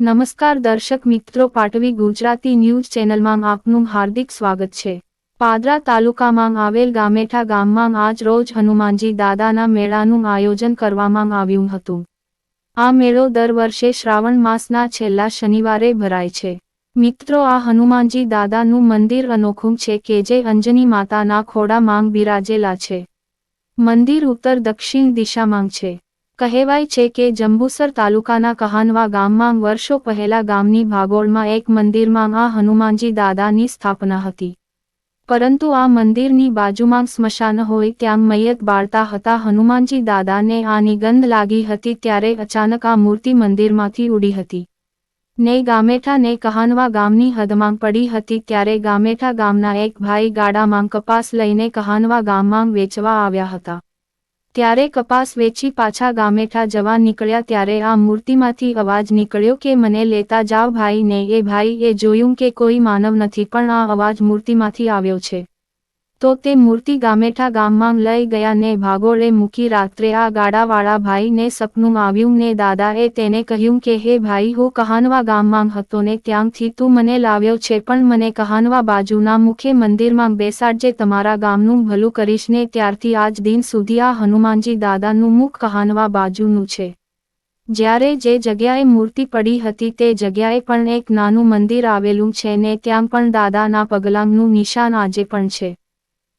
નમસ્કાર દર્શક મિત્રો, પાટવી ગુજરાતી ન્યૂઝ ચેનલમાં આપનું હાર્દિક સ્વાગત છે. પાદરા તાલુકામાં આવેલ ગામેઠા ગામમાં આજ રોજ હનુમાનજી દાદાના મેળાનું આયોજન કરવામાં આવ્યું હતું. આ મેળો દર વર્ષે શ્રાવણ માસના છેલ્લા શનિવારે ભરાય છે. મિત્રો, આ હનુમાનજી દાદાનું મંદિર અનોખું છે કે જે અંજની માતાના ખોડામાં બિરાજેલા છે. મંદિર ઉત્તર દક્ષિણ દિશામાં છે. કહેવાય છે કે જંબુસર તાલુકાના કહાનવા ગામમાં વર્ષો પહેલા ગામની ભાગોળમાં એક મંદિરમાં આ હનુમાનજી દાદાની સ્થાપના હતી. પરંતુ આ મંદિરની બાજુમાં સ્મશાન હોય ત્યાં મૈયત બાળતા હતા. હનુમાનજી દાદાને આની ગંધ લાગી હતી ત્યારે અચાનક આ મૂર્તિ મંદિરમાંથી ઉડી હતી. ને ગામેઠા ને કહાનવા ગામની હદમાં પડી હતી ત્યારે ગામેઠા ગામના એક ભાઈ ગાડામાં કપાસ લઈને કહાનવા ગામમાં વેચવા આવ્યા હતા. ત્યારે કપાસ વેચી પાછા ગામેઠા જવા નીકળ્યા ત્યારે આ મૂર્તિમાંથી અવાજ નીકળ્યો કે મને લેતા જાવ ભાઈને. એ ભાઈ એ જોયું કે કોઈ માનવ નથી, પણ આ અવાજ મૂર્તિમાંથી આવ્યો છે. તો તે મૂર્તિ ગામેઠા ગામમાં લઈ ગયા ને ભાગોળે મૂકી રાત્રે આ ગાડાવાળા ભાઈને સપનું આવ્યું ને દાદાએ તેને કહ્યું કે, હે ભાઈ, હું કહાનવા ગામમાં હતો ને ત્યાંથી તું મને લાવ્યો છે, પણ મને કહાનવા બાજુના મુખ્ય મંદિરમાં બેસાડજે, તમારા ગામનું ભલું કરીશ ને ત્યારથી આજ દિન સુધી આ હનુમાનજી દાદાનું મુખ કહાનવા બાજુનું છે. જ્યારે જે જગ્યાએ મૂર્તિ પડી હતી તે જગ્યાએ પણ એક નાનું મંદિર આવેલું છે ને ત્યાં પણ દાદાના પગલાંનું નિશાન આજે પણ છે.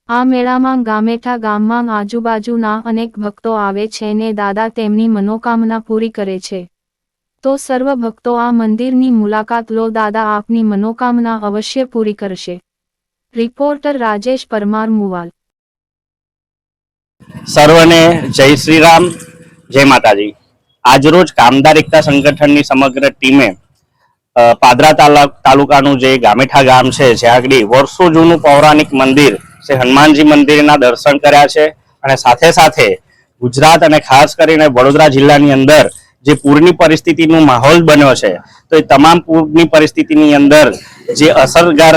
આ મેળામાં ગામેઠા ગામમાં આજુબાજુના અનેક ભક્તો આવે છે ને દાદા તેમની મનોકામના પૂરી કરે છે. તો સર્વ ભક્તો આ મંદિરની મુલાકાત લો, દાદા આપની મનોકામના અવશ્ય પૂરી કરશે. રિપોર્ટર રાજેશ પરમાર મુવાલ. સર્વને જય શ્રી રામ જય માતાજી. આજરોજ કામદાર એકતા સંગઠનની સમગ્ર ટીમે પાદરા તાલા- તાલુકાનું જે ગામેઠા ગામ છે, જ્યાં આગળ વર્ષો જૂનું પૌરાણિક મંદિર છે હનુમાનજી મંદિરના દર્શન કર્યા છે અને સાથે સાથે ગુજરાત અને ખાસ કરીને વડોદરા જિલ્લાની અંદર જે પૂરની પરિસ્થિતિનો માહોલ બન્યો છે, તો એ તમામ પૂરની પરિસ્થિતિની અંદર જે અસરગાર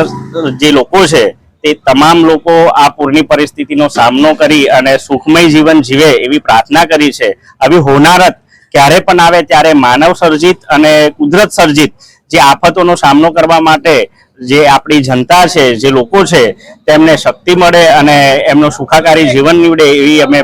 જે લોકો છે, તે તમામ લોકો આ પૂરની પરિસ્થિતિનો સામનો કરી અને સુખમય જીવન જીવે એવી પ્રાર્થના કરી છે. આવી હોનારત ક્યારે પણ આવે ત્યારે માનવ સર્જિત અને કુદરત સર્જિત જે આફતોનો સામનો કરવા માટે જે આપણી જનતા છે, જે લોકો છે, તેમને શક્તિ મળે અને એમનું સુખાકારી જીવન નીવડે એવી અમે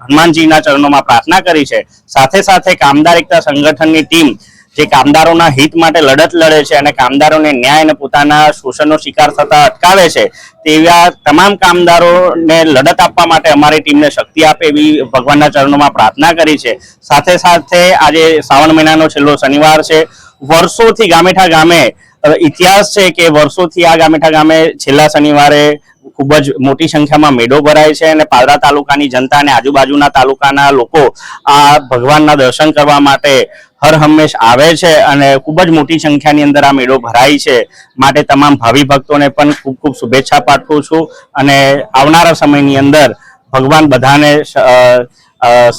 હનુમાનજીના ચરણોમાં પ્રાર્થના કરી છે. સાથે સાથે કામદાર એકતા સંગઠનની ટીમ, જે કામદારોના હિત માટે લડત લડે છે અને કામદારોને ન્યાય અને પોતાના શોષણનો શિકાર થતા અટકાવે છે, તેવા તમામ કામદારોને લડત આપવા માટે અમારી ટીમને શક્તિ આપે એવી ભગવાનના ચરણોમાં પ્રાર્થના કરી છે. સાથે સાથે આજે શ્રાવણ મહિનાનો છેલ્લો શનિવાર છે. વર્ષોથી ગામેઠા ગામે ઇતિહાસ છે કે વર્ષોથી આ ગામેઠા ગામે છેલ્લા શનિવારે ખૂબ જ મોટી સંખ્યામાં મેળો ભરાય છે અને પાદરા તાલુકાની જનતા અને આજુબાજુના તાલુકાના લોકો આ ભગવાનના દર્શન કરવા માટે હર હંમેશ આવે છે અને ખૂબ જ મોટી સંખ્યાની અંદર આ મેળો ભરાય છે. માટે તમામ ભાવિ ભક્તોને પણ ખૂબ ખૂબ શુભેચ્છા પાઠવું છું અને આવનારા સમયની અંદર ભગવાન બધાને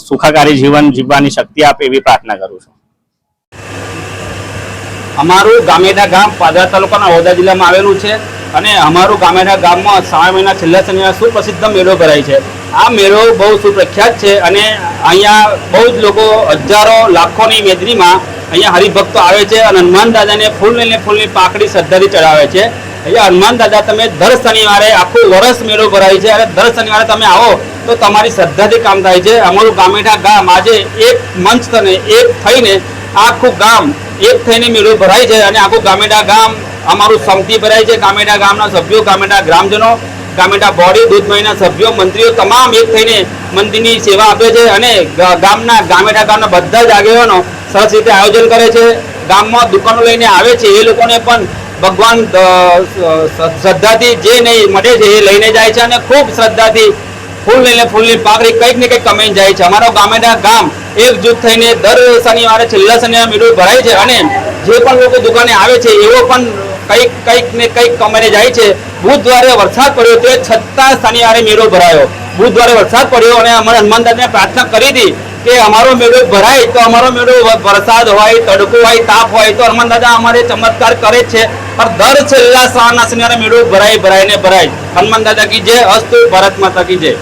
સુખાકારી જીવન જીવવાની શક્તિ આપે એવી પ્રાર્થના કરું છું. અમારું ગામેડા ગામ પાદરા તાલુકાના વડોદરા જિલ્લામાં આવેલું છે અને અમારું ગામેડા ગામમાં શ્રાવણ મહિના છેલ્લા શનિવાર સુપ્રસિદ્ધ મેળો ભરાય છે. આ મેળો બહુ સુપ્રખ્યાત છે અને અહીંયા બહુ જ લોકો હજારો લાખોની મેદરીમાં અહીંયા હરિભક્તો આવે છે અને હનુમાન દાદાને ફૂલને લઈને ફૂલની પાકડી શ્રદ્ધાથી ચડાવે છે. અહીંયા હનુમાન દાદા તમે દર શનિવારે આખું વર્ષ મેળો ભરાય છે અને દર શનિવારે તમે આવો તો તમારી શ્રદ્ધાથી કામ થાય છે. અમારું ગામેઠા ગામ આજે એક મંચ તને એક થઈને આખું ગામ એક થઈને મેળો ભરાય છે અને આખું ગામેડા ગામ, અમારું સમતી ભરાય છે. ગામેડા ગામના સભ્યો, ગામેડા ગ્રામજનો, ગામેડા બોડી, દૂધ સભ્યો, મંત્રીઓ તમામ એક થઈને મંદિરની સેવા આપે છે અને ગામના, ગામેડા ગામના બધા જ આગેવાનો સરસ રીતે આયોજન કરે છે. ગામમાં દુકાનો લઈને આવે છે, એ લોકોને પણ ભગવાન શ્રદ્ધાથી જે નહીં મળે છે એ લઈને જાય છે અને ખૂબ શ્રદ્ધાથી ફૂલ લઈને ફૂલની પાકડી કંઈક ને કંઈક કમાઈ જાય છે. અમારો ગામેડા ગામ એકજૂથ થઈને દર શનિવારે છેલ્લા શનિવારે મેળો ભરાય છે અને જે પણ લોકો દુકાને આવે છે, એવો પણ કંઈક કંઈક ને કંઈક કમાઈને જાય છે. બુધવારે વરસાદ પડ્યો તે છતાં શનિવારે મેળો ભરાયો. બુધવારે વરસાદ પડ્યો અને અમારે હનુમાનદાસને પ્રાર્થના કરી હતી કે અમારો મેળો ભરાય તો અમારો મેળો વરસાદ હોય, તડકો હોય, તાપ હોય તો હનુમાન દાદા અમારે ચમત્કાર કરે છે. પણ દર છેલ્લા શ્રાવણના શનિવારે મેળો ભરાય ભરાય ને ભરાય. હનુમાન દાદા કી જય, અસ્તુ ભારત માતા કી જય.